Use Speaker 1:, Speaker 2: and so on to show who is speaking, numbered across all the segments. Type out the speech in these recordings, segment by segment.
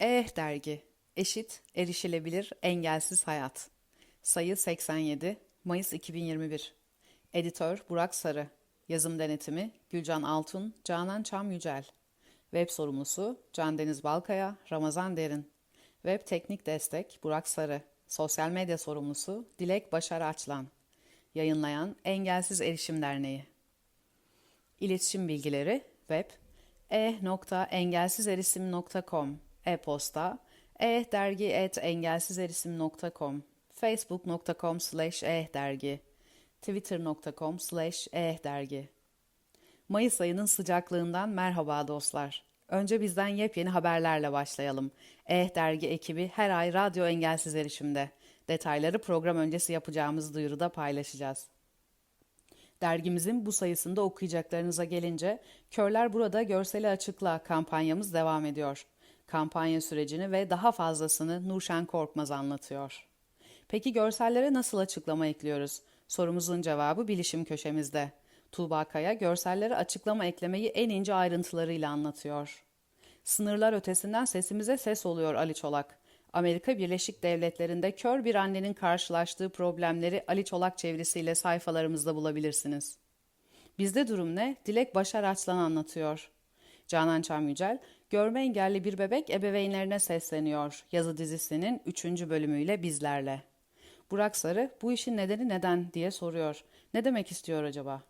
Speaker 1: Eh dergi, eşit, erişilebilir, engelsiz hayat. Sayı 87, Mayıs 2021. Editör Burak Sarı. Yazım denetimi Gülcan Altun, Canan Çam Yücel. Web sorumlusu Can Deniz Balkaya, Ramazan Derin. Web teknik destek Burak Sarı. Sosyal medya sorumlusu Dilek Başar Açlan. Yayınlayan Engelsiz Erişim Derneği. İletişim bilgileri web e.engelsizerisim.com e-posta e-dergi@engelsizerisim.com facebook.com slash e-dergi twitter.com slash e-dergi Mayıs ayının sıcaklığından merhaba dostlar. Önce bizden yepyeni haberlerle başlayalım. Eh Dergi ekibi her ay Radyo Engelsiz Erişim'de. Detayları program öncesi yapacağımız duyuruda paylaşacağız. Dergimizin bu sayısında okuyacaklarınıza gelince Körler Burada Görseli Açıkla kampanyamız devam ediyor. Kampanya sürecini ve daha fazlasını Nurşen Korkmaz anlatıyor. Peki görsellere nasıl açıklama ekliyoruz? Sorumuzun cevabı bilişim köşemizde. Tuğba Kaya görsellere açıklama eklemeyi en ince ayrıntılarıyla anlatıyor. Sınırlar ötesinden sesimize ses oluyor Ali Çolak. Amerika Birleşik Devletleri'nde kör bir annenin karşılaştığı problemleri Ali Çolak çevresiyle sayfalarımızda bulabilirsiniz. Bizde durum ne? Dilek Başar Açlan anlatıyor. Canan Çam Yücel, görme engelli bir bebek ebeveynlerine sesleniyor. Yazı dizisinin 3. bölümüyle bizlerle. Burak Sarı, bu işin nedeni neden diye soruyor. Ne demek istiyor acaba?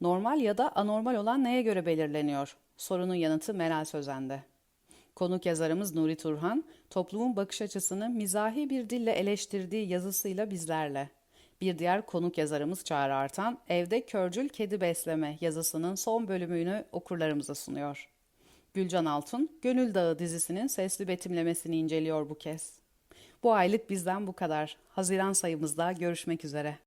Speaker 1: Normal ya da anormal olan neye göre belirleniyor? Sorunun yanıtı Meral Sözen'de. Konuk yazarımız Nuri Turhan, toplumun bakış açısını mizahi bir dille eleştirdiği yazısıyla bizlerle. Bir diğer konuk yazarımız Çağrı Artan, Evde Körcül Kedi Besleme yazısının son bölümünü okurlarımıza sunuyor. Gülcan Altun, Gönül Dağı dizisinin sesli betimlemesini inceliyor bu kez. Bu aylık bizden bu kadar. Haziran sayımızda görüşmek üzere.